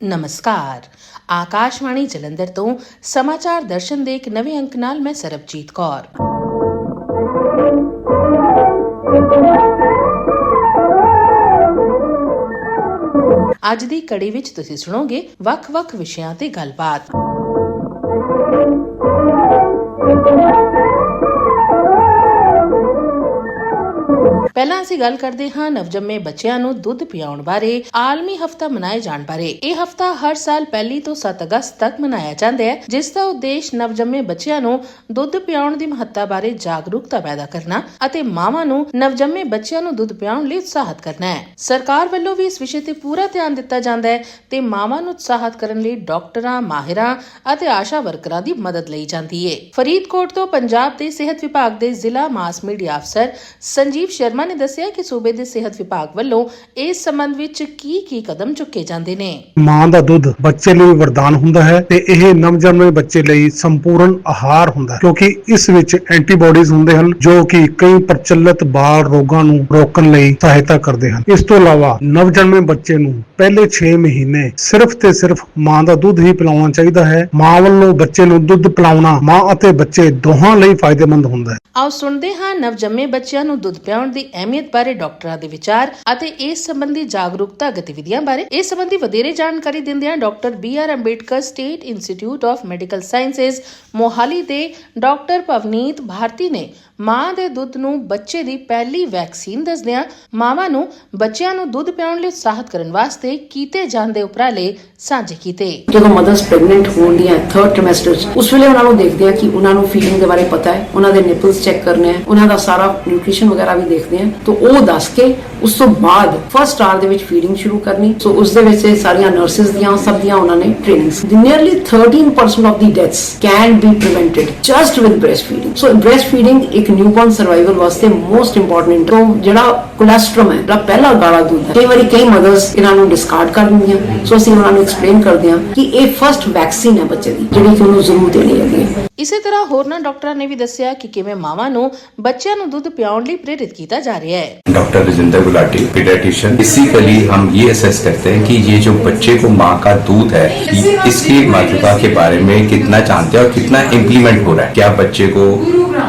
ਨਮਸਕਾਰ ਆਕਾਸ਼ਵਾਣੀ ਜਲੰਧਰ ਤੋਂ ਸਮਾਚਾਰ ਦਰਸ਼ਨ ਦੇ ਇੱਕ ਨਵੇਂ ਅੰਕ ਨਾਲ ਮੈਂ ਸਰਬਜੀਤ ਕੌਰ ਅੱਜ ਦੀ ਕੜੀ ਵਿੱਚ ਤੁਸੀਂ ਸੁਣੋਗੇ ਵੱਖ-ਵੱਖ ਵਿਸ਼ਿਆਂ ਤੇ ਗੱਲਬਾਤ ਪਹਿਲਾਂ ਅਸੀਂ ਗੱਲ ਕਰਦੇ ਹਾਂ ਨਵਜੰਮੇ ਬੱਚਿਆਂ ਨੂੰ ਦੁੱਧ ਪਿਆਉਣ ਬਾਰੇ, ਆਲਮੀ ਹਫਤਾ ਮਨਾਏ ਜਾਣ ਬਾਰੇ। ਇਹ ਹਫਤਾ ਹਰ ਸਾਲ ਪਹਿਲੀ ਤੋਂ 7 ਅਗਸਤ ਤੱਕ ਮਨਾਇਆ ਜਾਂਦਾ ਹੈ, ਜਿਸ ਦਾ ਉਦੇਸ਼ ਨਵਜੰਮੇ ਬੱਚਿਆਂ ਨੂੰ ਦੁੱਧ ਪਿਆਉਣ ਦੀ ਮਹੱਤਤਾ ਬਾਰੇ ਜਾਗਰੂਕਤਾ ਪੈਦਾ ਕਰਨਾ ਅਤੇ ਮਾਵਾਂ ਨੂੰ ਨਵਜੰਮੇ ਬੱਚਿਆਂ ਨੂੰ ਦੁੱਧ ਪਿਆਉਣ ਲਈ ਉਤਸ਼ਾਹਿਤ ਕਰਨਾ ਹੈ। ਸਰਕਾਰ ਵੱਲੋਂ ਵੀ ਇਸ ਵਿਸ਼ੇ ਤੇ ਪੂਰਾ ਧਿਆਨ ਦਿੱਤਾ ਜਾਂਦਾ ਹੈ ਤੇ ਮਾਵਾਂ ਨੂੰ ਉਤਸ਼ਾਹਿਤ ਕਰਨ ਲਈ ਡਾਕਟਰਾਂ, ਮਾਹਿਰਾਂ ਅਤੇ ਆਸ਼ਾ ਵਰਕਰਾਂ ਦੀ ਮਦਦ ਲਈ ਜਾਂਦੀ ਹੈ ਫਰੀਦਕੋਟ ਤੋਂ ਪੰਜਾਬ ਦੇ ਸਿਹਤ ਵਿਭਾਗ ਦੇ ਜ਼ਿਲ੍ਹਾ ਮਾਸ ਮੀਡੀਆ ਅਫਸਰ ਸੰਜੀਵ ਸ਼ਰਮਾ ਨੇ ਦੱਸਿਆ ਕਿ ਸੂਬੇ ਦੇ ਸਿਹਤ ਵਿਭਾਗ ਵੱਲੋਂ ਇਸ ਸੰਬੰਧ ਵਿੱਚ ਕੀ ਕੀ ਕਦਮ ਚੁੱਕੇ ਜਾਂਦੇ ਨੇ। ਮਾਂ ਦਾ ਦੁੱਧ ਬੱਚੇ ਲਈ ਵਰਦਾਨ ਹੁੰਦਾ ਹੈ ਤੇ ਇਹ ਨਵਜੰਮੇ ਬੱਚੇ ਲਈ ਸੰਪੂਰਨ ਆਹਾਰ ਹੁੰਦਾ ਹੈ ਕਿਉਂਕਿ ਇਸ ਵਿੱਚ ਐਂਟੀਬਾਡੀਜ਼ ਹੁੰਦੇ ਹਨ ਜੋ ਕਿ ਕਈ ਪ੍ਰਚਲਿਤ ਬਾਲ ਰੋਗਾਂ ਨੂੰ ਰੋਕਣ ਲਈ ਸਹਾਇਤਾ ਕਰਦੇ ਹਨ। ਇਸ ਤੋਂ ਇਲਾਵਾ ਨਵਜੰਮੇ ਬੱਚੇ ਨੂੰ ਪਹਿਲੇ 6 ਮਹੀਨੇ ਸਿਰਫ ਤੇ ਸਿਰਫ ਮਾਂ ਦਾ ਦੁੱਧ ਹੀ ਪਿਲਾਉਣਾ ਚਾਹੀਦਾ ਹੈ। ਮਾਂ ਵੱਲੋਂ ਬੱਚੇ ਨੂੰ ਦੁੱਧ ਪਿਲਾਉਣਾ ਮਾਂ ਅਤੇ ਬੱਚੇ ਦੋਹਾਂ ਲਈ ਫਾਇਦੇਮੰਦ ਹੁੰਦਾ ਹੈ। ਆਓ ਸੁਣਦੇ ਹਾਂ ਨਵਜੰਮੇ ਬੱਚਿਆਂ ਨੂੰ ਦੁੱਧ ਪਿਆਉਣ ਦੀ ਅਹਿਮੀਅਤ ਬਾਰੇ ਡਾਕਟਰਾਂ ਦੇ ਵਿਚਾਰ ਅਤੇ ਇਸ ਸੰਬੰਧੀ ਜਾਗਰੂਕਤਾ ਗਤੀਵਿਧੀਆਂ ਬਾਰੇ, ਇਸ ਸੰਬੰਧੀ ਵਧੇਰੇ ਜਾਣਕਾਰੀ ਦਿੰਦਿਆਂ doctor B R Ambedkar state institute of medical sciences, Mohali ਦੇ ਡਾਕਟਰ ਪਵਨੀਤ ਭਾਰਤੀ ਨੇ ਮਾਂ ਦੇ ਦੁੱਧ ਨੂੰ ਬੱਚੇ ਦੀ ਪਹਿਲੀ ਵੈਕਸੀਨ ਦੱਸਦਿਆਂ ਮਾਵਾਂ ਨੂੰ ਬੱਚਿਆਂ ਨੂੰ ਦੁੱਧ ਪਿਆਉਣ ਲਈ ਉਤਸ਼ਾਹਿਤ ਕਰਨ ਵਾਸਤੇ ਕੀਤੇ ਜਾਂਦੇ ਉਪਰਾਲੇ ਸਾਂਝੇ ਕੀਤੇ। ਜਦੋਂ ਮਦਰਸ ਪ੍ਰੈਗਨੈਂਟ ਹੋਣਦੀਆਂ ਥਰਡ ਟ੍ਰਿਮੈਸਟਰ ਉਸ ਵੇਲੇ ਉਹਨਾਂ ਨੂੰ ਦੇਖਦੇ ਆ ਕਿ ਉਹਨਾਂ ਨੂੰ ਫੀਡਿੰਗ ਦੇ ਬਾਰੇ ਪਤਾ ਹੈ, ਉਹਨਾਂ ਦੇ ਨਿਪਲਸ ਚੈੱਕ ਕਰਨੇ ਆ ਉਹਨਾਂ ਦਾ ਸਾਰਾ ਨਿਊਟ੍ਰੀਸ਼ਨ ਵਗੈਰਾ ਵੀ ਦੇਖਦੇ ਆ ਤਾਂ ਉਹ ਦੱਸ ਕੇ ਉਸ ਤੋਂ ਬਾਅਦ ਫਸਟ ਸਟਾਰ ਦੇ ਵਿੱਚ ਫੀਡਿੰਗ ਸ਼ੁਰੂ ਕਰਨੀ। ਸੋ ਉਸ ਦੇ ਵਿੱਚ ਸਾਰੀਆਂ ਨਰਸਿਸ ਦੀਆਂ, ਸਭ ਦੀਆਂ ਉਹਨਾਂ ਨੇ trainings nearly 13% of the deaths can be prevented just with breast feeding so breast feeding ਇੱਕ ਨਿਊਬੋਰਨ ਸਰਵਾਈਵਲ ਵਾਸਤੇ ਮੋਸਟ ਇੰਪੋਰਟੈਂਟ ਤੋਂ ਜਿਹੜਾ ਕੋਲੇਸਟ੍ਰੋਮ ਹੈ, ਜਿਹੜਾ ਪਹਿਲਾ ਗਾਲਾ ਦੁੱਧ ਹੈ, ਕਈ ਵਾਰੀ ਕਈ ਮਦਰਸ ਇਹਨਾਂ ਨੂੰ ਡਿਸਕਾਰਡ ਕਰ ਦਿੰਦੀਆਂ। ਸੋ ਅਸੀਂ ਉਹਨਾਂ ਨੂੰ ਐਕਸਪਲੇਨ ਕਰਦੇ ਹਾਂ ਕਿ ਇਹ ਫਰਸਟ ਵੈਕਸੀਨ ਹੈ ਬੱਚੇ ਦੀ, ਜਿਹੜੀ ਕਿ ਉਹਨੂੰ ਜ਼ਰੂਰ ਦੇਣੀ ਹੈਗੀ ਹੈ। ਇਸੇ ਤਰ੍ਹਾਂ ਹੋਰਨਾਂ ਡਾਕਟਰਾਂ ਨੇ ਵੀ ਦੱਸਿਆ ਕਿ ਕਿਵੇਂ ਮਾਵਾਂ ਨੂੰ ਬੱਚਿਆਂ ਨੂੰ ਦੁੱਧ ਪਿਆਉਣ ਲਈ ਪ੍ਰੇਰਿਤ ਕੀਤਾ ਜਾ ਰਿਹਾ ਹੈ doctor Rajendra Gulati paediatrician basically हम ये असेस करते हैं कि ये जो बच्चे को माँ का दूध है इसकी मातृका के बारे में कितना जानते हैं और कितना इम्प्लीमेंट हो रहा है। क्या बच्चे को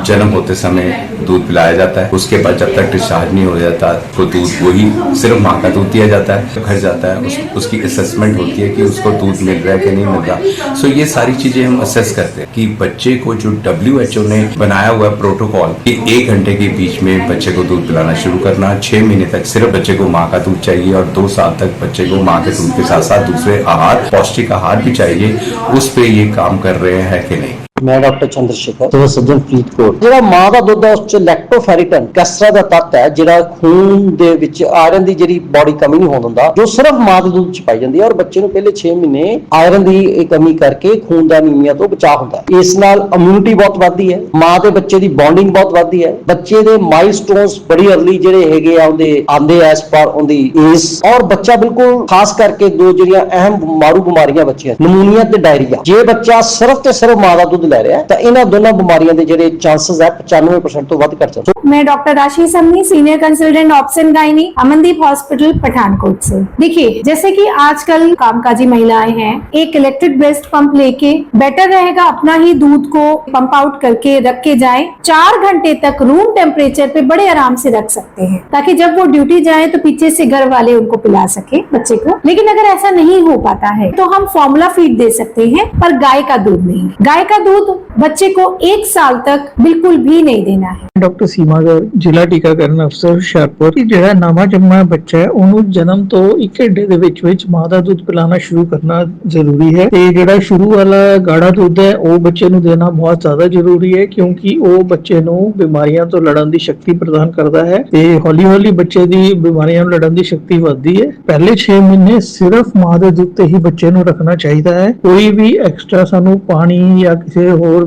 जन्म होते समय दूध पिलाया जाता है? उसके बाद जब तक डिस्चार्ज नहीं हो जाता तो दूध वही सिर्फ़ माँ का दूध दिया जाता है। तो घर जाता है उस, उसकी असेसमेंट होती है कि उसको दूध मिल रहा है कि नहीं मिल रहा। सो ये सारी चीज़ें हम असेस करते हैं कि बच्चे को जो WHO ने बनाया हुआ प्रोटोकॉल कि एक घंटे के बीच में बच्चे को दूध पिलाना शुरू करना छह महीने तक सिर्फ बच्चे को माँ का दूध चाहिए और दो साल तक बच्चे को माँ के दूध के साथ साथ दूसरे आहार पौष्टिक आहार भी चाहिए उस पे ये काम कर रहे हैं कि नहीं ਮੈਂ doctor Chandrashekhar. Civil surgeon Faridkot. ਜਿਹੜਾ ਮਾਂ ਦਾ ਦੁੱਧ ਆ ਉਸ ਚ ਲੈਕਟੋਫੈਰਿਟਨ ਕੈਸਟਰਾ ਦਾ ਤੱਤ ਹੈ ਜਿਹੜਾ ਖੂਨ ਦੇ ਵਿੱਚ ਆਇਰਨ ਦੀ ਜਿਹੜੀ ਬਾਡੀ ਕਮੀ ਨਹੀਂ ਹੋਣ ਦਿੰਦਾ ਜੋ ਸਿਰਫ ਮਾਂ ਦੇ ਦੁੱਧ ਚ ਪਾਈ ਜਾਂਦੀ ਹੈ ਔਰ ਬੱਚੇ ਨੂੰ ਪਹਿਲੇ 6 ਮਹੀਨੇ ਆਇਰਨ ਦੀ ਇਹ ਕਮੀ ਕਰਕੇ ਖੂਨ ਦਾ ਅਨੀਮੀਆ ਤੋਂ ਬਚਾਅ ਹੁੰਦਾ ਹੈ। ਇਸ ਨਾਲ ਇਮਿਊਨਿਟੀ ਬਹੁਤ ਵੱਧਦੀ ਹੈ ਮਾਂ ਤੇ ਬੱਚੇ ਦੀ ਬੌਂਡਿੰਗ ਬਹੁਤ ਵੱਧਦੀ ਹੈ ਬੱਚੇ ਦੇ ਮਾਈਲਸਟੋਨਸ ਬੜੀ ਅਰਲੀ ਜਿਹੜੇ ਹੈਗੇ ਆ ਉਹਦੇ ਆਂਦੇ ਐਸ ਪਰ ਉਹਦੀ ਏਜ ਔਰ ਬੱਚਾ ਬਿਲਕੁਲ ਖਾਸ ਕਰਕੇ ਦੋ ਜਿਹੜੀਆਂ ਅਹਿਮ ਮਾਰੂ ਬਿਮਾਰੀਆਂ ਬੱਚੀਆਂ ਨਮੂਨੀਆ ਤੇ ਡਾਇਰੀਆ ਜੇ ਬੱਚਾ ਸਿਰਫ ਤੇ ਸਿਰਫ ਮਾਂ ਦਾ ਦੁੱਧ ਲੈ ਰਿਹਾ ਹੈ ਤਾਂ ਇਹਨਾਂ ਦੋਨਾਂ ਬਿਮਾਰੀਆਂ ਦੇ ਜਿਹੜੇ ਚਾਂਸਸ ਹੈ 95% ਤੋਂ ਵੱਧ ਘਟ ਜਾਂਦੇ मैं doctor Rashi Samni senior consultant option gynae Amandeep hospital Pathankot से देखिए जैसे कि आजकल कामकाजी महिलाएं हैं एक इलेक्ट्रिक ब्रेस्ट पंप लेके बेटर रहेगा अपना ही दूध को पंप आउट करके रख के जाए चार घंटे तक रूम टेम्परेचर पे बड़े आराम से रख सकते हैं ताकि जब वो ड्यूटी जाए तो पीछे से घर वाले उनको पिला सके बच्चे को लेकिन अगर ऐसा नहीं हो पाता है तो हम फॉर्मूला फीड दे सकते हैं पर गाय का दूध नहीं गाय का दूध बच्चे को एक साल तक बिल्कुल भी नहीं देना है ਡਾਕਟਰ ਸੀਮਾ ਗਰ ਜ਼ਿਲ੍ਹਾ ਟੀਕਾਕਰਨ ਅਫਸਰ ਹੁਸ਼ਿਆਰਪੁਰ ਕਿ ਜਿਹੜਾ ਨਵਾਂ ਜੰਮਾ ਬੱਚਾ ਹੈ ਉਹਨੂੰ ਜਨਮ ਤੋਂ 1 ਘੰਟੇ ਦੇ ਵਿੱਚ ਵਿੱਚ ਮਾਂ ਦਾ ਦੁੱਧ ਪਿਲਾਣਾ ਸ਼ੁਰੂ ਕਰਨਾ ਜ਼ਰੂਰੀ ਹੈ ਤੇ ਜਿਹੜਾ ਸ਼ੁਰੂ ਵਾਲਾ ਗਾੜਾ ਦੁੱਧ ਹੈ ਉਹ ਬੱਚੇ ਨੂੰ ਦੇਣਾ ਬਹੁਤ ਜ਼ਿਆਦਾ ਜ਼ਰੂਰੀ ਹੈ ਕਿਉਂਕਿ ਉਹ ਬੱਚੇ ਨੂੰ ਬਿਮਾਰੀਆਂ ਤੋਂ ਲੜਨ ਦੀ ਸ਼ਕਤੀ ਪ੍ਰਦਾਨ ਕਰਦਾ ਹੈ ਤੇ ਹੌਲੀ-ਹੌਲੀ ਬੱਚੇ ਦੀ ਬਿਮਾਰੀਆਂ ਨੂੰ ਲੜਨ ਦੀ ਸ਼ਕਤੀ ਵੱਧਦੀ ਹੈ ਪਹਿਲੇ 6 ਮਹੀਨੇ ਸਿਰਫ ਮਾਂ ਦੇ ਦੁੱਧ ਤੇ ਹੀ ਬੱਚੇ ਨੂੰ ਰੱਖਣਾ ਚਾਹੀਦਾ ਹੈ ਕੋਈ ਵੀ ਐਕਸਟਰਾ ਸਾਨੂੰ ਪਾਣੀ ਜਾਂ ਕਿਸੇ ਕਿਸੇ ਹੋਰ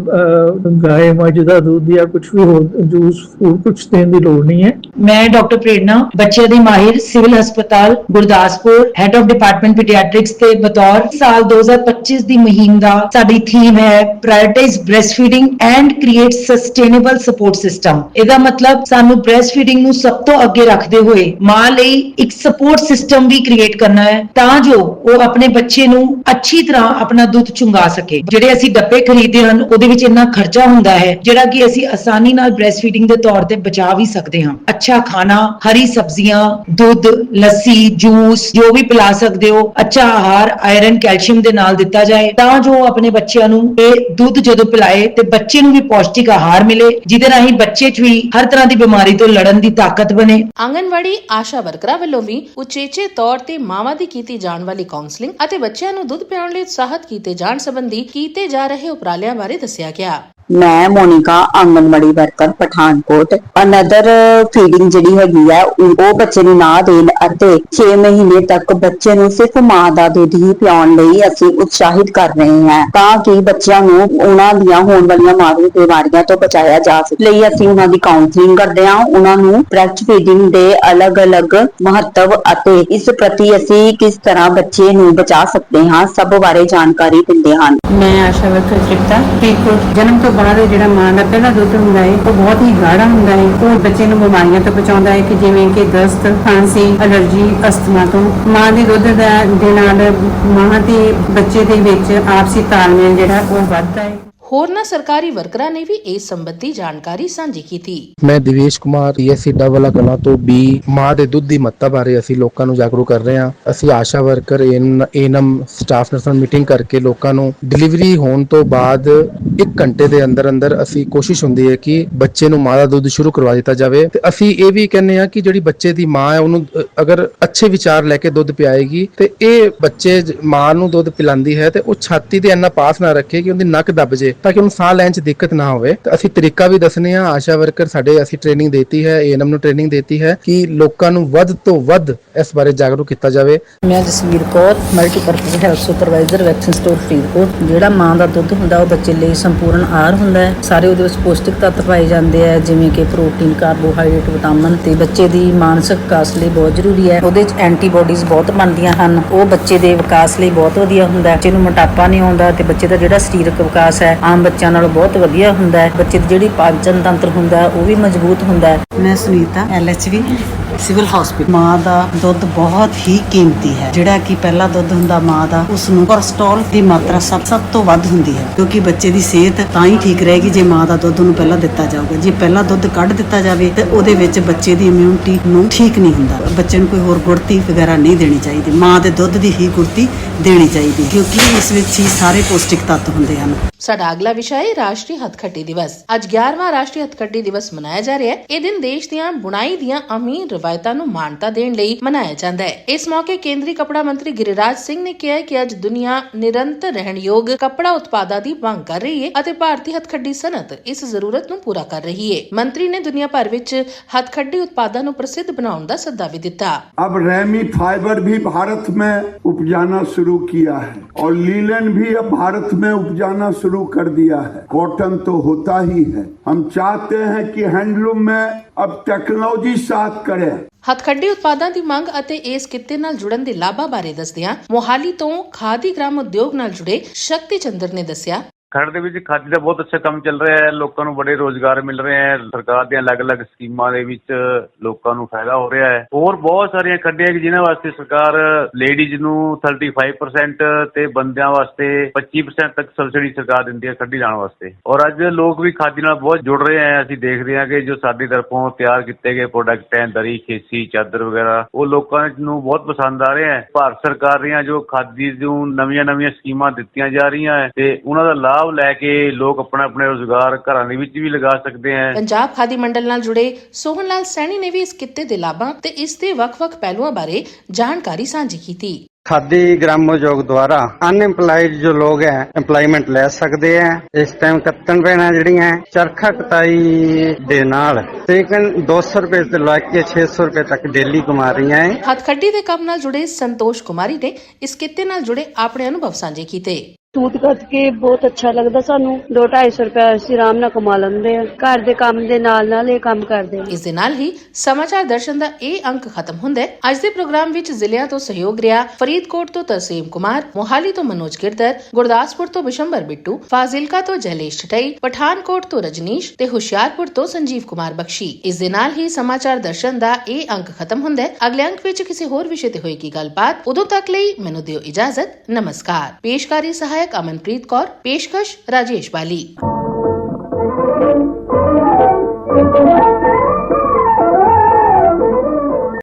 ਗਾਏ ਮੱਝ ਦਾ ਦੁੱਧ ਜਾਂ ਕੁਝ ਵੀ ਹੋਰ, ਜੂਸ, ਫੂਡ ਕੁਝ ਦੇਣ ਦੀ ਲੋੜ ਨਹੀਂ ਹੈ। ਮੈਂ ਡਾਕਟਰ ਪ੍ਰੇਰਨਾ ਬੱਚਿਆਂ ਦੀ ਮਾਹਿਰ, ਸਿਵਲ ਹਸਪਤਾਲ, Gurdaspur head of department paediatrics ਤੇ ਬਤੌਰ। ਸਾਲ 2025 ਦੀ ਮੁਹਿੰਮ ਦਾ ਸਾਡੀ ਥੀਮ ਹੈ prioritise breastfeeding and create sustainable support system ਇਹਦਾ ਮਤਲਬ ਸਾਨੂੰ ਬ੍ਰੈਸਟ ਫੀਡਿੰਗ ਨੂੰ ਸਭ ਤੋਂ ਅੱਗੇ ਰੱਖਦੇ ਹੋਏ ਮਾਂ ਲਈ ਇੱਕ ਸਪੋਰਟ ਸਿਸਟਮ ਵੀ ਕ੍ਰੀਏਟ ਕਰਨਾ ਹੈ, ਤਾਂ ਜੋ ਉਹ ਆਪਣੇ ਬੱਚੇ ਨੂੰ ਅੱਛੀ ਤਰ੍ਹਾਂ ਆਪਣਾ ਦੁੱਧ ਚੁੰਗਾ ਸਕੇ। ਜਿਹੜੇ ਅਸੀਂ ਡੱਬੇ ਖਰੀਦੇ ਹਨ ਉਹਦੇ ਵਿੱਚ ਇੰਨਾ ਖਰਚਾ ਹੁੰਦਾ ਹੈ, ਜਿਹੜਾ ਕਿ ਅਸੀਂ ਆਸਾਨੀ ਨਾਲ ਬ੍ਰੈਸਟ ਫੀਡਿੰਗ ਦੇ ਤੌਰ ਤੇ ਬਚਾ ਵੀ ਸਕਦੇ ਹਾਂ। ਅੱਛਾ ਖਾਣਾ, ਹਰੀ ਸਬਜ਼ੀਆਂ, ਦੁੱਧ, ਲੱਸੀ, ਜੂਸ, ਜੋ ਵੀ ਪਿਲਾ ਸਕਦੇ ਹੋ, ਅੱਛਾ ਆਹਾਰ ਆਇਰਨ ਕੈਲਸ਼ੀਅਮ ਦੇ ਨਾਲ ਦਿੱਤਾ ਜਾਏ, ਤਾਂ ਜੋ ਆਪਣੇ ਬੱਚਿਆਂ ਨੂੰ ਇਹ ਦੁੱਧ ਜਦੋਂ ਪਿਲਾਏ ਤੇ ਬੱਚੇ ਨੂੰ ਵੀ ਪੌਸ਼ਟਿਕ ਆਹਾਰ ਮਿਲੇ, ਜਿਹਦੇ ਰਾਹੀਂ ਬੱਚੇ 'ਚ ਵੀ ਹਰ ਤਰ੍ਹਾਂ ਦੀ ਬਿਮਾਰੀ ਤੋਂ ਲੜਨ ਦੀ ਤਾਕਤ ਬਣੇ। ਆਂਗਨਵਾੜੀ ਆਸ਼ਾ ਵਰਕਰਾਂ ਵੱਲੋਂ ਵੀ ਉਚੇਚੇ ਤੌਰ ਤੇ ਮਾਵਾਂ ਦੀ ਕੀਤੀ ਜਾਣ ਵਾਲੀ ਕਾਉਂਸਲਿੰਗ ਅਤੇ ਬੱਚਿਆਂ ਨੂੰ ਦੁੱਧ ਪਿਆਉਣ ਲਈ ਉਤਸ਼ਾਹਤ ਕੀਤੇ ਜਾਣ ਸੰਬੰਧੀ ਕੀਤੇ ਜਾ ਰਹੇ ਉਪਰਾਲਿਆਂ ਬਾਰੇ ਦੱਸਿਆ ਗਿਆ। ਮੈਂ Monika, anganwadi worker, Pathankot. Another feeding ਜਿਹੜੀ ਹੈਗੀ ਆ, ਉਹ ਬੱਚੇ ਨੂੰ ਨਾ ਦੇਣ ਅਤੇ 6 ਮਹੀਨੇ ਤੱਕ ਬੱਚੇ ਨੂੰ ਸਿਰਫ ਮਾਂ ਦਾ ਦੁੱਧ ਹੀ ਪਿਆਉਣ ਲਈ ਅਸੀਂ ਉਤਸ਼ਾਹਿਤ ਕਰ ਰਹੇ ਹਾਂ, ਤਾਂ ਕਿ ਬੱਚਿਆਂ ਨੂੰ ਉਹਨਾਂ ਦੀਆਂ ਹੋਣ ਵਾਲੀਆਂ ਮਾਰੂ ਬਿਮਾਰੀਆਂ ਤੋਂ ਬਚਾਇਆ ਜਾ ਸਕੇ। ਲਈ ਅਸੀਂ ਉਹਨਾਂ ਦੀ ਕਾਉਂਸਲਿੰਗ ਕਰਦੇ ਹਾਂ, ਉਹਨਾਂ ਨੂੰ ਬ੍ਰੈਸਟ ਫੀਡਿੰਗ ਦੇ ਅਲੱਗ-ਅਲੱਗ ਮਹੱਤਵ ਅਤੇ ਇਸ ਪ੍ਰਤੀ ਅਸੀਂ ਕਿਸ ਤਰ੍ਹਾਂ ਬੱਚੇ ਨੂੰ ਬਚਾ ਸਕਦੇ ਹਾਂ, ਸਭ ਬਾਰੇ ਜਾਣਕਾਰੀ ਦਿੰਦੇ ਹਨ। ਮੈਂ ਆਸ਼ਾ ਵਰਕਰ ਤ੍ਰਿਪਤਾ, ਫਰੀਦਕੋਟ, ਜਨਮ ਤੋਂ ਬਾਅਦ ਜਿਹੜਾ ਮਾਂ ਦਾ ਪਹਿਲਾ ਦੁੱਧ ਹੁੰਦਾ ਹੈ, ਉਹ ਬਹੁਤ ਹੀ ਗਾੜਾ ਹੁੰਦਾ ਹੈ। ਉਹ ਬੱਚੇ ਨੂੰ ਬਿਮਾਰੀਆਂ ਤੋਂ ਬਚਾਉਂਦਾ ਹੈ ਕਿ ਜਿਵੇਂ ਕਿ ਦਸਤ, ਖਾਂਸੀ ਅਲਰਜੀ ਅਸਥਮਾ ਤੋਂ। ਮਾਂ ਦੇ ਦੁੱਧ ਦਾ ਦੇ ਨਾਲ ਮਾਂ ਤੇ ਬੱਚੇ ਦੇ ਵਿੱਚ ਆਪਸੀ ਤਾਲਮੇਲ ਜਿਹੜਾ ਉਹ ਵੱਧਦਾ ਹੈ। ਹੋਰਨਾਂ ਸਰਕਾਰੀ ਵਰਕਰਾਂ ਨੇ ਵੀ ਇਸ ਸੰਬੰਧੀ ਜਾਣਕਾਰੀ ਸਾਂਝੀ ਕੀਤੀ। ਮੈਂ ਦਿਵੇਸ਼ ਕੁਮਾਰ ਪੀਐਸਸੀ ਡਬਲ ਕਲਾ ਤੋਂ ਬੀ, ਮਾਂ ਦੇ ਦੁੱਧ ਦੀ ਮਹੱਤਤਾ ਬਾਰੇ ਅਸੀਂ ਲੋਕਾਂ ਨੂੰ ਜਾਗਰੂਕ ਕਰ ਰਹੇ ਹਾਂ। ਅਸੀਂ ਆਸ਼ਾ ਵਰਕਰ ਏਨਮ ਸਟਾਫ ਨਰਸਾਂ ਮੀਟਿੰਗ ਕਰਕੇ ਲੋਕਾਂ ਨੂੰ ਡਿਲੀਵਰੀ ਹੋਣ ਤੋਂ ਬਾਅਦ 1 ਘੰਟੇ ਦੇ ਅੰਦਰ ਅੰਦਰ ਅਸੀਂ ਕੋਸ਼ਿਸ਼ ਹੁੰਦੀ ਹੈ ਕਿ ਬੱਚੇ ਨੂੰ ਮਾਂ ਦਾ ਦੁੱਧ ਸ਼ੁਰੂ ਕਰਵਾ ਦਿੱਤਾ ਜਾਵੇ। ਤੇ ਅਸੀਂ ਇਹ ਵੀ ਕਹਿੰਦੇ ਹਾਂ ਕਿ ਜਿਹੜੀ ਬੱਚੇ ਦੀ ਮਾਂ ਹੈ, ਉਹਨੂੰ ਅਗਰ ਅੱਛੇ ਵਿਚਾਰ ਲੈ ਕੇ ਦੁੱਧ ਪਿਆਏਗੀ, ਤੇ ਇਹ ਬੱਚੇ ਮਾਂ ਨੂੰ ਦੁੱਧ ਪਿਲਾਉਂਦੀ ਹੈ ਤੇ ਉਹ ਛਾਤੀ ਤੇ ਇੰਨਾ ਪਾਸ ਨਾ ਰੱਖੇ ਕਿ ਉਹਦੀ ਨੱਕ ਦੱਬ ਜੇ। ਤਾਂ ਕਿ ਉਹਨੂੰ ਸਾਹ ਲੈਣ 'ਚ ਦਿੱਕਤ ਨਾ ਹੋਵੇ। ਤੇ ਅਸੀਂ ਤਰੀਕਾ ਵੀ ਦੱਸਨੇ ਆ, ਆਸ਼ਾ ਵਰਕਰ ਸਾਡੇ ਅਸੀਂ ਟ੍ਰੇਨਿੰਗ ਦਿੱਤੀ ਹੈ ਏਐਨਐਮ ਨੂੰ ਟ੍ਰੇਨਿੰਗ ਦਿੱਤੀ ਹੈ ਕਿ ਲੋਕਾਂ ਨੂੰ ਵੱਧ ਤੋਂ ਵੱਧ ਇਸ ਬਾਰੇ ਜਾਗਰੂਕ ਕੀਤਾ ਜਾਵੇ। ਮੈਂ Jasveer Kaur multipurpose health supervisor vaccine store Faridkot. ਜਿਹੜਾ ਮਾਂ ਦਾ ਦੁੱਧ ਹੁੰਦਾ, ਉਹ ਬੱਚੇ ਲਈ ਸੰਪੂਰਨ ਆਹਾਰ ਹੁੰਦਾ ਹੈ। ਸਾਰੇ ਉਹਦੇ ਵਿੱਚ ਪੌਸ਼ਟਿਕ ਤੱਤ ਪਾਏ ਜਾਂਦੇ ਆ, ਜਿਵੇਂ ਕਿ ਪ੍ਰੋਟੀਨ ਕਾਰਬੋਹਾਈਡਰੇਟ ਵਿਟਾਮਿਨ ਤੇ ਬੱਚੇ ਦੀ ਮਾਨਸਿਕ ਵਿਕਾਸ ਲਈ ਬਹੁਤ ਜ਼ਰੂਰੀ ਹੈ। ਉਹਦੇ ਵਿੱਚ ਐਂਟੀਬਾਡੀਜ਼ ਬਹੁਤ ਬਣਦੀਆਂ ਹਨ। ਉਹ ਬੱਚੇ ਦੇ ਵਿਕਾਸ ਲਈ ਬਹੁਤ ਵਧੀਆ ਹੁੰਦਾ ਹੈ। ਬੱਚੇ ਮੋਟਾਪਾ ਨਹੀਂ ਆਉਂਦਾ ਤੇ ਬੱਚੇ ਦਾ ਜਿਹੜਾ ਸਰੀਰਕ ਵਿਕਾਸ ਹੈ ਆਮ ਬੱਚਿਆਂ ਨਾਲੋਂ ਬਹੁਤ ਵਧੀਆ ਹੁੰਦਾ ਹੈ। ਬੱਚੇ ਦੀ ਜਿਹੜੀ ਪਾਚਨ ਤੰਤਰ ਹੁੰਦਾ ਹੈ, ਉਹ ਵੀ ਮਜ਼ਬੂਤ ਹੁੰਦਾ ਹੈ। ਮੈਂ ਸੁਨੀਤਾ ਐਲਐਚਵੀ ਸਿਵਲ ਹਸਪੀਟਲ। ਮਾਂ ਦਾ ਦੁੱਧ ਬਹੁਤ ਹੀ ਕੀਮਤੀ ਹੈ। ਜਿਹੜਾ ਕਿ ਪਹਿਲਾ ਦੁੱਧ ਹੁੰਦਾ ਮਾਂ ਦਾ ਉਸ ਨੂੰ ਕੋਲੇਸਟ੍ਰੋਲ ਦੀ ਮਾਤਰਾ ਸਭ ਸਭ ਤੋਂ ਵੱਧ ਹੁੰਦੀ ਹੈ। ਕਿਉਂਕਿ ਬੱਚੇ ਦੀ ਸਿਹਤ ਤਾਂ ਹੀ ਠੀਕ ਰਹੇਗੀ ਜੇ ਮਾਂ ਦਾ ਦੁੱਧ ਨੂੰ ਪਹਿਲਾਂ ਦਿੱਤਾ ਜਾਊਗਾ। ਜੇ ਪਹਿਲਾ ਦੁੱਧ ਕੱਢ ਦਿੱਤਾ ਜਾਵੇ ਤੇ ਉਹਦੇ ਵਿੱਚ ਬੱਚੇ ਦੀ ਇਮਿਊਨਿਟੀ ਨੂੰ ਠੀਕ ਨਹੀਂ ਹੁੰਦਾ। ਬੱਚੇ ਨੂੰ ਕੋਈ ਹੋਰ ਗੁੜਤੀ ਵਗੈਰਾ ਨਹੀਂ ਦੇਣੀ ਚਾਹੀਦੀ। ਮਾਂ ਦੇ ਦੁੱਧ ਦੀ ਹੀ ਗੁੜਤੀ ਦੇਣੀ ਚਾਹੀਦੀ ਕਿਉਂਕਿ ਇਸ ਵਿੱਚ ਹੀ ਸਾਰੇ ਪੌਸ਼ਟਿਕ ਤੱਤ ਹੁੰਦੇ ਹਨ। ਸਾਡਾ ਅਗਲਾ ਵਿਸ਼ਾ ਹੈ ਰਾਸ਼ਟਰੀ ਹੱਥਖੱਡੀ ਦਿਵਸ। ਅੱਜ 11ਵਾਂ ਰਾਸ਼ਟਰੀ ਹੱਥਖੱਡੀ ਦਿਵਸ ਮਨਾਇਆ ਜਾ ਰਿਹਾ ਹੈ। ਇਹ ਦਿਨ ਦੇਸ਼ ਦੀਆਂ ਬੁਣਾਈ ਦੀਆਂ ਅਮੀਰ ਰਵਾਇਤਾਂ ਨੂੰ ਮਾਨਤਾ ਦੇਣ ਲਈ ਮਨਾਇਆ ਜਾਂਦਾ ਹੈ ਇਸ ਮੌਕੇ ਕੇਂਦਰੀ ਕੱਪੜਾ ਮੰਤਰੀ ਗਿਰਿਰਾਜ ਸਿੰਘ ਨੇ ਕਿਹਾ ਹੈ ਕਿ ਅੱਜ ਦੁਨੀਆ ਨਿਰੰਤਰ ਰਹਿਣਯੋਗ ਕੱਪੜਾ ਉਤਪਾਦਾਂ ਦੀ ਮੰਗ ਕਰ ਰਹੀ ਹੈ ਅਤੇ ਭਾਰਤੀ ਹੱਥਖੱਡੀ ਸਨਅਤ ਇਸ ਜ਼ਰੂਰਤ ਨੂੰ ਪੂਰਾ ਕਰ ਰਹੀ ਹੈ ਮੰਤਰੀ ਨੇ ਦੁਨੀਆ ਭਰ ਵਿੱਚ ਹੱਥਖੱਡੀ ਉਤਪਾਦਾਂ ਨੂੰ ਪ੍ਰਸਿੱਧ ਬਣਾਉਣ ਦਾ ਸੱਦਾ ਵੀ ਦਿੱਤਾ अब रेमी फाइबर भी भारत में उपजाना शुरू किया है और लीलन भी अब भारत में उपजाना शुरू कर दिया है कॉटन तो होता ही है हम चाहते हैं कि हैंडलूम में अब टेक्नोलॉजी साथ करे ਹੱਥਖੱਡੀ ਉਤਪਾਦਾਂ ਦੀ ਮੰਗ ਅਤੇ ਇਸ ਕਿੱਤੇ ਨਾਲ ਜੁੜਨ ਦੇ ਲਾਭਾਂ ਬਾਰੇ ਦੱਸਦਿਆਂ ਮੋਹਾਲੀ ਤੋਂ ਖਾਦੀ ਗ੍ਰਾਮ ਉਦਯੋਗ ਨਾਲ ਜੁੜੇ ਸ਼ਕਤੀ ਚੰਦਰ ਨੇ ਦੱਸਿਆ ਖੜ ਦੇ ਵਿੱਚ ਖਾਦੀ ਦਾ ਬਹੁਤ ਅੱਛਾ ਕੰਮ ਚੱਲ ਰਿਹਾ ਹੈ, ਲੋਕਾਂ ਨੂੰ ਬੜੇ ਰੋਜ਼ਗਾਰ ਮਿਲ ਰਹੇ ਹੈ, ਸਰਕਾਰ ਦੀਆਂ ਅਲੱਗ-ਅਲੱਗ ਸਕੀਮਾਂ ਦੇ ਵਿੱਚ ਲੋਕਾਂ ਨੂੰ ਫਾਇਦਾ ਹੋ ਰਿਹਾ ਹੈ। ਹੋਰ ਬਹੁਤ ਸਾਰੀਆਂ ਖੱਡੀਆਂ ਕਿ ਜਿਨ੍ਹਾਂ ਵਾਸਤੇ ਸਰਕਾਰ ਲੇਡੀਜ਼ ਨੂੰ 35% ਤੇ ਬੰਦਿਆਂ ਵਾਸਤੇ 25% ਤੱਕ ਸਬਸਿਡੀ ਸਰਕਾਰ ਦਿੰਦੀ ਹੈ ਖੱਡੀ ਲਾਉਣ ਵਾਸਤੇ। ਔਰ ਅੱਜ ਲੋਕ ਵੀ ਖਾਦੀ ਨਾਲ ਬਹੁਤ ਜੁੜ ਰਹੇ ਹੈ। ਅਸੀਂ ਦੇਖਦੇ ਹਾਂ ਕਿ ਜੋ ਸਾਡੀ ਤਰਫੋਂ ਤਿਆਰ ਕੀਤੇ ਗਏ ਪ੍ਰੋਡਕਟ ਹੈ, ਦਰੀ, ਖੇਸੀ, ਚਾਦਰ ਵਗੈਰਾ, ਉਹ ਲੋਕਾਂ ਨੂੰ ਬਹੁਤ ਪਸੰਦ ਆ ਰਿਹਾ ਹੈ। ਭਾਰਤ ਸਰਕਾਰ ਦੀਆਂ ਜੋ ਖਾਦੀ ਨੂੰ ਨਵੀਆਂ-ਨਵੀਆਂ ਸਕੀਮਾਂ ਦਿੱਤੀਆਂ ਜਾ ਰਹੀਆਂ ਹੈ ਤੇ ਉਹਨਾਂ ਦਾ ਲਾਭ ਲਾਭ ਲੈ ਕੇ ਲੋਕ ਆਪਣਾ ਆਪਣੇ ਰੋਜ਼ਗਾਰ ਘਰਾਂ ਦੇ ਵਿੱਚ ਵੀ ਲਗਾ ਸਕਦੇ ਹੈ ਪੰਜਾਬ ਖਾਦੀ ਮੰਡਲ ਨਾਲ ਜੁੜੇ ਸੋਹਣ ਲਾਲ ਸੈਣੀ ਨੇ ਵੀ ਇਸ ਕਿੱਤੇ ਦੇ ਲਾਭਾਂ ਤੇ ਇਸ ਦੇ ਵੱਖ-ਵੱਖ ਪਹਿਲੂਆਂ ਬਾਰੇ ਜਾਣਕਾਰੀ ਸਾਂਝੀ ਕੀਤੀ। ਖਾਦੀ ਗ੍ਰਾਮੋਯੋਗ ਦੁਆਰਾ ਅਨਐਮਪਲਾਈਡ ਜੋ ਲੋਕ ਹੈ ਏਮਪਲੋਇਮੈਂਟ ਲੈ ਸਕਦੇ ਹੈ ਇਸ ਟਾਈਮ ਕੱਤਣ ਪੈਣਾ ਜਿਹੜੀਆਂ ਚਰਖਾ ਕਟਾਈ ਦੇ ਨਾਲ ਤਕਰੀਬਨ 200 ਰੁਪਏ ਤੋਂ ਲੈ ਕੇ 600 ਰੁਪਏ ਤੱਕ ਡੇਲੀ ਕਮਾ ਰਹੀਆਂ ਹੈ ਹੱਥਖੱਡੀ ਦੇ ਕੰਮ ਨਾਲ ਜੁੜੇ ਸੰਤੋਸ਼ ਕੁਮਾਰੀ ਨੇ ਇਸ ਕਿੱਤੇ ਨਾਲ ਜੁੜੇ ਆਪਣੇ ਅਨੁਭਵ ਸਾਂਝੇ ਕੀਤੇ। ਸੂਤ ਕੱਟ ਕੇ ਬਹੁਤ ਅੱਛਾ ਲੱਗਦਾ ਸਾਨੂੰ। 2-250 ਰੁਪਏ ਅਸੀਂ ਆਰਾਮ ਨਾਲ ਕਮਾ ਲੈਂਦੇ ਆ। ਘਰ ਦੇ ਕੰਮ ਦੇ ਨਾਲ ਨਾਲ ਇਹ ਕੰਮ ਕਰਦੇ ਆ ਇਸ ਦੇ ਨਾਲ ਹੀ ਸਮਾਚਾਰ ਦਰਸ਼ਨ ਦਾ ਇਹ ਅੰਕ ਖਤਮ ਹੁੰਦਾ ਹੈ। ਅੱਜ ਦੇ ਪ੍ਰੋਗਰਾਮ ਵਿੱਚ ਜ਼ਿਲ੍ਹਿਆਂ ਤੋਂ ਸਹਿਯੋਗ ਰਿਹਾ ਫਰੀਦਕੋਟ ਤੋਂ ਤਰਸੇਮ ਕੁਮਾਰ, ਮੋਹਾਲੀ ਤੋਂ ਮਨੋਜ ਗਿਰਦਰ ਗੁਰਦਾਸਪੁਰ ਤੋਂ ਬਿਸ਼ੰਬਰ ਬਿੱਟੂ, ਫਾਜ਼ਿਲਕਾ ਤੋਂ ਜੈਲੇਸ਼ ਠਟਈ, ਪਠਾਨਕੋਟ ਤੋਂ ਰਜਨੀਸ਼ ਤੇ ਹੁਸ਼ਿਆਰਪੁਰ ਤੋਂ ਸੰਜੀਵ ਕੁਮਾਰ ਬਖਸ਼ੀ। ਇਸ ਦੇ ਨਾਲ ਹੀ ਸਮਾਚਾਰ ਦਰਸ਼ਨ ਦਾ ਇਹ ਅੰਕ ਖਤਮ ਹੁੰਦਾ ਹੈ। ਅਗਲੇ ਅੰਕ ਵਿੱਚ ਕਿਸੇ ਹੋਰ ਵਿਸ਼ੇ ਤੇ ਹੋਏਗੀ ਗੱਲਬਾਤ, ਉਦੋਂ ਤੱਕ ਲਈ ਮੈਨੂੰ ਦਿਓ ਇਜਾਜ਼ਤ। ਨਮਸਕਾਰ। ਪੇਸ਼ਕਾਰੀ ਸਹਾਇਕ ਵਿਧਾਇਕ ਅਮਨਪ੍ਰੀਤ ਕੌਰ ਪੇਸ਼ਕਸ਼ ਰਾਜੇਸ਼ ਬਾਲੀ